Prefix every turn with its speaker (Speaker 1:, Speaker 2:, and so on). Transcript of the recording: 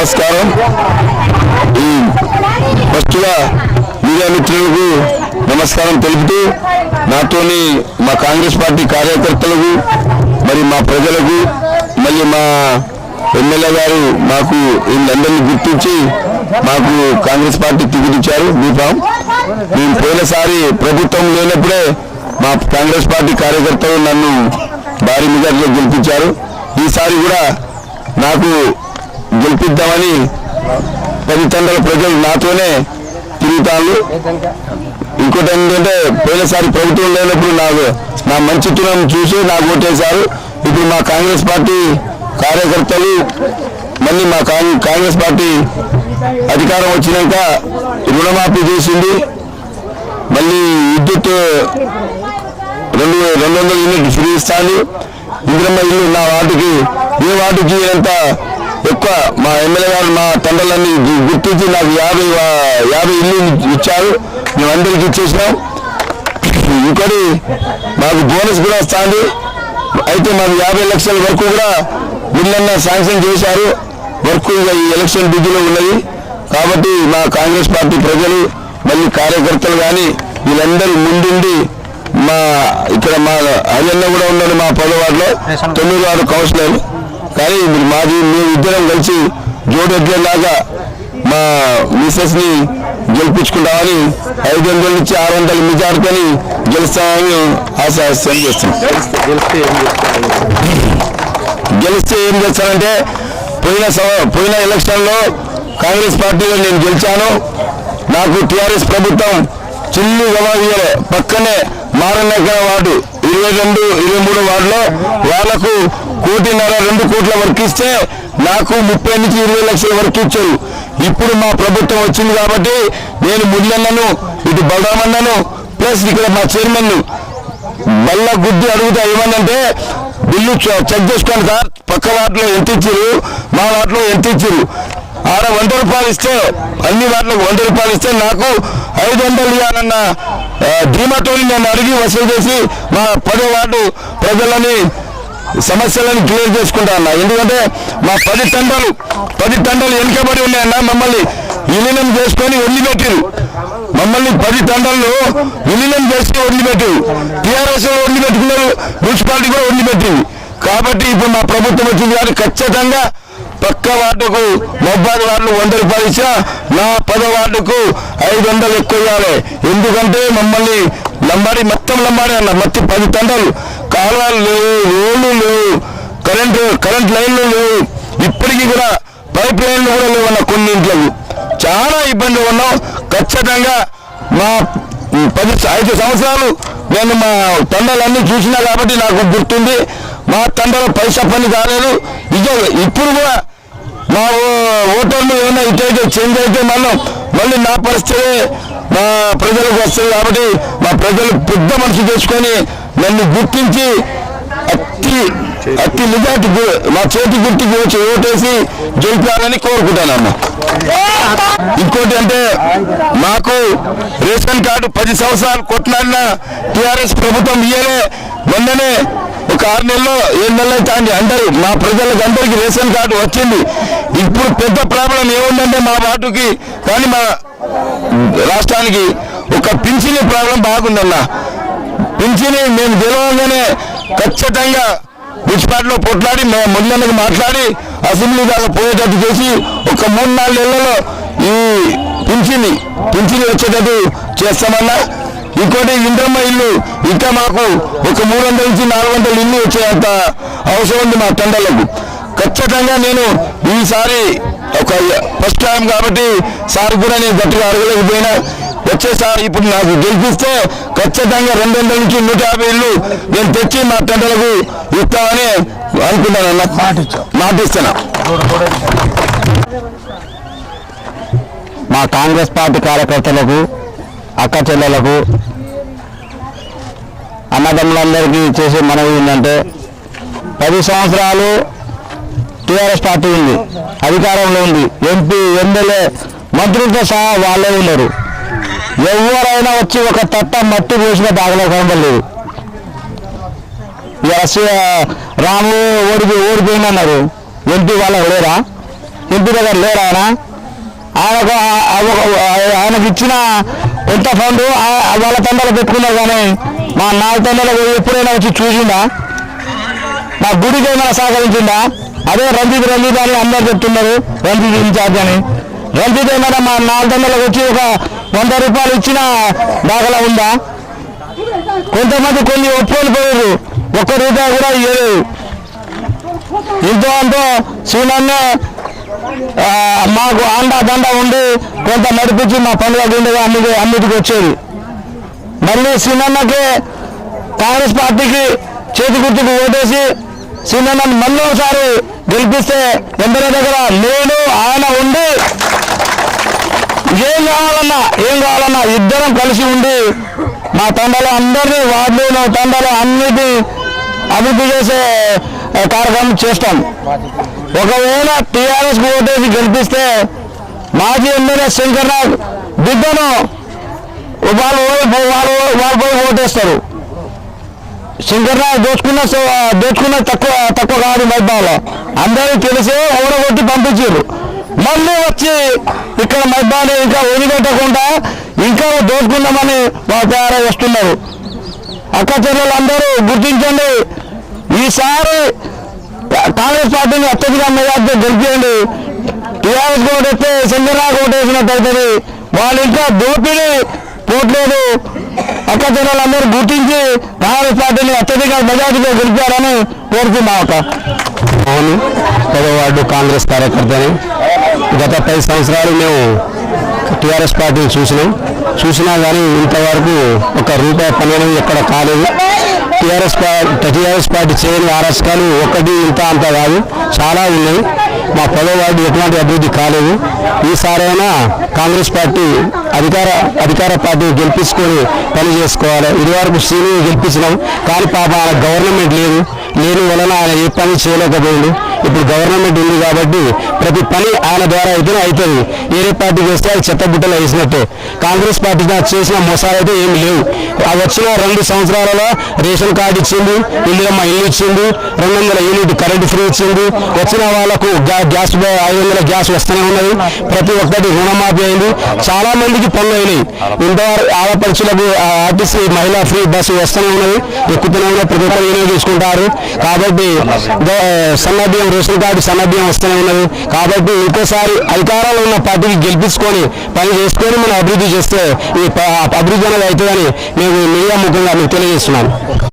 Speaker 1: నమస్కారం. ఈ ఫస్ట్గా మీడియా మిత్రులకు నమస్కారం తెలుపుతూ నాతోని మా కాంగ్రెస్ పార్టీ కార్యకర్తలకు మరి మా ప్రజలకు మళ్ళీ మా ఎమ్మెల్యే గారు మాకు వీళ్ళందరినీ గుర్తించి మాకు కాంగ్రెస్ పార్టీ తిగిరిచ్చారు బీఫామ్. మేము పోయినసారి ప్రభుత్వం లేనప్పుడే మా కాంగ్రెస్ పార్టీ కార్యకర్తలు నన్ను భారీ మెజార్టీలో గెలిపించారు. ఈసారి కూడా నాకు గెలిపిద్దామని పది తండ్రుల ప్రజలు నాతోనే తిరుగుతాను ఇంకోటి ఏంటంటే పోయినసారి ప్రభుత్వం లేనప్పుడు నాకు నా మంచితనం చూసి నాకు ఓటేశారు. ఇప్పుడు మా కాంగ్రెస్ పార్టీ కార్యకర్తలు మళ్ళీ మా కాంగ్రెస్ పార్టీ అధికారం వచ్చినాక రుణమాఫీ చేసింది. మళ్ళీ విద్యుత్ రెండు రెండు వందల యూనిట్ ఫ్రీ ఇస్తాను. ఇంద్రమ్మ ఇల్లు నా వాటికి ఏ వాటికి ఎంత ఒక్క మా ఎమ్మెల్యే గారు మా తండ్రులన్నీ గుర్తించి నాకు యాభై యాభై ఇల్లు ఇచ్చారు. మేము అందరికి ఇచ్చేసినాం. ఇంకోటి మాకు బోనస్ కూడా వస్తుంది. అయితే మాకు యాభై లక్షల వరకు కూడా బిల్లన్న శాంక్షన్ చేశారు. వర్క్ ఇక ఈ ఎలక్షన్ డ్యూటీలో ఉన్నది. కాబట్టి మా కాంగ్రెస్ పార్టీ ప్రజలు మళ్ళీ కార్యకర్తలు కానీ వీళ్ళందరూ ముందుండి మా ఇక్కడ మా హరియన్న కూడా ఉన్నాడు మా పదవాడలో తొమ్మిది ఆరు కౌన్సిలర్. కానీ మాది మేము ఇద్దరం కలిసి జోడెడ్లేలాగా మా మిస్సెస్ని గెలిపించుకుంటామని ఐదు వందల నుంచి ఆరు వందల మెజార్టీని గెలుస్తామని ఆశాస్యం చేస్తాం గెలిస్తే ఏం చేస్తానంటే పోయిన సవ- పోయిన ఎలక్షన్లో కాంగ్రెస్ పార్టీలో నేను గెలిచాను. నాకు టిఆర్ఎస్ ప్రభుత్వం చిల్లు గవాదీయలే పక్కనే మారన్నెక్కల వార్డు ఇరవై రెండు ఇరవై మూడు వార్డులో వాళ్ళకు కోటిన్నర రెండు కోట్ల వర్క్ ఇస్తే నాకు ముప్పై నుంచి ఇరవై లక్షల వరకు ఇచ్చారు. ఇప్పుడు మా ప్రభుత్వం వచ్చింది కాబట్టి నేను ముల్లన్నను ఇటు బలరామన్నను ప్లస్ ఇక్కడ మా చైర్మన్ మళ్ళా గుడ్డి అడుగుతా ఏమన్నంటే బిల్లు చెక్ చేసుకోండి సార్ పక్క వాటిలో ఎంత ఇచ్చారు మా వాటిలో ఎంత ఇచ్చారు. ఆడ వంద రూపాయలు ఇస్తే అన్ని వాటిలకు వంద రూపాయలు ఇస్తే నాకు ఐదు వందలు ఇవ్వాలన్న ధీమాతోని నేను అడిగి వసూలు చేసి మా పదో వార్డు ప్రజలని సమస్యలను క్లియర్ చేసుకుంటా అన్న. ఎందుకంటే మా పది తండలు పది తండలు వెనుకబడి ఉన్నాయన్న మమ్మల్ని విలీనం చేసుకొని వదిలిపెట్టిరు. మమ్మల్ని పది తండ్రులు విలీనం చేసి వదిలిపెట్టిరు. టీఆర్ఎస్ వదిలిపెట్టుకున్నారు మున్సిపాలిటీ కూడా వదిలిపెట్టింది కాబట్టి ఇప్పుడు మా ప్రభుత్వం వచ్చింది కానీ ఖచ్చితంగా పక్క వార్డుకు ముప్పై వార్డు వంద రూపాయలు ఇచ్చా నా పద వార్డుకు ఐదు వందలు ఎక్కువ ఇవ్వాలి. ఎందుకంటే మమ్మల్ని లంబాడి మొత్తం లంబాడి అన్న మొత్తం పది తండలు కాలువలు లేవు రోడ్లు లేవు కరెంటు కరెంట్ లైన్లు లేవు. ఇప్పటికీ కూడా పైప్ లైన్లు కూడా లేవన్న కొన్ని ఇంట్లకు. చాలా ఇబ్బంది ఉన్నాం. ఖచ్చితంగా మా పది ఐదు సంవత్సరాలు నేను మా తండాలన్నీ చూసినా కాబట్టి నాకు గుర్తుంది. మా తండాల పైసా పని కాలేదు. ఇదే ఇప్పుడు కూడా మా ఓటర్లు ఏమైనా ఇటైతే చేంజ్ అయితే మనం మళ్ళీ నా పరిస్థితి మా ప్రజలకు వస్తుంది కాబట్టి మా ప్రజలు పెద్ద మనసు తెచ్చుకొని నన్ను గుర్తించి అతి అతి నిజాటి మా చేతి గుర్తుకి వచ్చి ఓటేసి గెలిపాలని కోరుకుంటానమ్మా. ఇంకోటి అంటే మాకు రేషన్ కార్డు పది సంవత్సరాలు కొట్లాడిన టిఆర్ఎస్ ప్రభుత్వం ఇయ్యలే మొన్ననే ఒక ఆరు నెలలో ఏడు నెలలు అయితే అండి అందరూ మా ప్రజలకు అందరికీ రేషన్ కార్డు వచ్చింది. ఇప్పుడు పెద్ద ప్రాబ్లం ఏముందంటే మా వాటుకి కానీ మా రాష్ట్రానికి ఒక పింఛన్ ప్రాబ్లం బాగుందన్న. పింఛనీ మేము గెలవగానే ఖచ్చితంగా మున్సిపాలిటీలో పొట్లాడి మేము ముందన్నకు మాట్లాడి అసెంబ్లీ దాకా పోయేటట్టు చేసి ఒక మూడు నాలుగు నెలల్లో ఈ పింఛని పింఛని వచ్చేటట్టు చేస్తామన్నా. ఇంకోటి ఇంద్రమ్మ ఇల్లు ఇంకా మాకు ఒక మూడు వందల నుంచి నాలుగు వందల ఇల్లు వచ్చేంత అవసరం ఉంది మా తండ్రులకు ఖచ్చితంగా నేను ఈసారి ఒక ఫస్ట్ టైం కాబట్టి సార్ కూడా నేను గట్టిగా అడగలేకపోయినా. వచ్చేసారి. ఇప్పుడు నాకు గెలిపిస్తే ఖచ్చితంగా రెండు వందల నుంచి నూట యాభై ఇల్లు నేను తెచ్చి మా తండ్రులకు ఇస్తామని అనుకున్నాను మాటిస్తున్నా.
Speaker 2: మా కాంగ్రెస్ పార్టీ కార్యకర్తలకు అక్క చెల్లెలకు అన్నదమ్ములందరికీ చేసే మనవి ఏంటంటే పది సంవత్సరాలు టీఆర్ఎస్ పార్టీ ఉంది అధికారంలో ఉంది ఎంపీ ఎమ్మెల్యే మంత్రులతో సహా వాళ్ళే ఉన్నారు ఎవరైనా వచ్చి ఒక తట్ట మట్టి పోసిన దాగలో కనబడలేదు రాము ఓడిపి ఓడిపోయిందన్నారు. ఎంపీ వాళ్ళ లేరా? ఎంపీ దగ్గర లేరా ఆయన? ఆయనకు ఒక- ఆయనకు ఇచ్చిన ఎంత ఫండ్? వాళ్ళ తండ్రులు పెట్టుకున్నారు కానీ మా నాలుగు తండ్రులకు ఎప్పుడైనా వచ్చి చూసిందా మా గుడికి ఏమైనా సహకరించిందా అదే రంజిత్ రంజిత్ అని అందరు చెప్తున్నారు. రంజిత్ ఇన్ఛార్జ్ అని. రంజిత్ ఏమైనా మా నాలుగు తండ్రులకు వచ్చి ఒక వంద రూపాయలు ఇచ్చిన దాఖలా ఉందా? కొంతమంది కొన్ని ఒప్పుకొని పోయారు ఒక్క రూపాయి కూడా ఇవ్వలేదు ఇంతో అంతో సీనన్నే మాకు అండా దండ ఉండి కొంత నడిపించి మా పండుగ గుండెగా అన్నిటి అన్నిటికి వచ్చేది మళ్ళీ సీనన్నకి కాంగ్రెస్ పార్టీకి చేతి గుర్తుకు ఓటేసి సీనన్నని మళ్ళీ ఒకసారి గెలిపిస్తే ఎందరో దగ్గర నేను ఆయన ఉండి ఏం కావాలన్నా ఏం కావాలన్నా ఇద్దరం కలిసి ఉండి మా తండలో అందరినీ వార్డులు తండలో అన్నిటి అభివృద్ధి చేసే కార్యక్రమం చేస్తాం. ఒకవేళ టీఆర్ఎస్ ఓటేసి గెలిపిస్తే మాజీ ఎమ్మెల్యే శంకర్నాథ్ బిడ్డను వాళ్ళు వాళ్ళు వాళ్ళు పోయి ఓటేస్తారు. శంకర్నాథ్ దోచుకున్న దోచుకున్న తక్కువ తక్కువ కాదు మైబాలో అందరూ తెలిసి ఓడగొట్టి పంపించారు. మళ్ళీ వచ్చి ఇక్కడ మైబాని ఇంకా వదిలిపెట్టకుండా ఇంకా దోచుకుందామని వాళ్ళు తయారై వస్తున్నారు. అక్క చెల్లెలందరూ గుర్తించండి. ఈసారి కాంగ్రెస్ పార్టీని అత్యధిక మెజార్టీ గెలిపియండి. టీఆర్ఎస్ ఓటు వస్తే చంద్రబాబు ఓటు వేసినట్టు అవుతుంది వాళ్ళు ఇంకా దోపిడి పోట్లేదు. అక్క చెల్లెలందరూ గుర్తించి కాంగ్రెస్ పార్టీని అత్యధిక మెజార్టీతో గెలిపారని కోరుతున్నాం అక్క. అవును. పదో వార్డు కాంగ్రెస్ కార్యకర్తని గత పది సంవత్సరాలు మేము టీఆర్ఎస్ పార్టీని చూసినాం. చూసినా కానీ ఇంతవరకు ఒక రూపాయి పని అనేది ఎక్కడ కాలేదు. టీఆర్ఎస్ పార్టీ టీఆర్ఎస్ పార్టీ చేయని అరాచకాలు ఒకటి ఇంత అంత కాదు. చాలా ఉన్నాయి. మా పదో వార్డు ఎటువంటి అభివృద్ధి కాలేదు. ఈసారైనా కాంగ్రెస్ పార్టీ అధికార అధికార పార్టీ గెలిపించుకొని పని చేసుకోవాలి. ఇదివరకు సీనియర్ గెలిపించినాం. కానీ పాప ఆయన గవర్నమెంట్ లేదు. లేని వలన ఆయన ఏ పని చేయలేకపోయింది ఇప్పుడు గవర్నమెంట్ ఉంది కాబట్టి ప్రతి పని ఆయన ద్వారా అయితేనే అవుతుంది. వేరే పార్టీ వేస్తే అది చెత్త బుట్టలు వేసినట్టే. కాంగ్రెస్ పార్టీ చేసిన మోసాలు అయితే ఏమి లేవు. ఆ వచ్చిన రెండు సంవత్సరాలలో రేషన్ కార్డు ఇచ్చింది ఇల్లుమ్మ ఇల్లు ఇచ్చింది రెండు వందల యూనిట్ కరెంట్ ఫ్రీ ఇచ్చింది వచ్చిన వాళ్ళకు గ్యాస్ ఐదు వందల గ్యాస్ వస్తూనే ఉన్నది. ప్రతి ఒక్కటి రుణమాఫీ అయింది. చాలా మందికి పనులు అయినాయి. ఇంతవరకు ఆడపడుచులకు ఆర్టీసీ మహిళా ఫ్రీ బస్సు వస్తూనే ఉన్నది. ఎక్కుతూనే ఉన్నది. ప్రతి ఒక్కరు వినియోగించుకుంటారు. కాబట్టి గ- సన్నబియ్యం రేషన్ కార్డు సన్నబియ్యం వస్తూనే ఉన్నది. కాబట్టి ఇంకోసారి అధికారంలో ఉన్న పార్టీకి గెలిపించుకొని పని చేసుకొని మనం అభివృద్ధి చేస్తే ఈ అభివృద్ధి అనేది అవుతుందని మేము మీడియా ముఖ్యంగా మీకు తెలియజేస్తున్నాను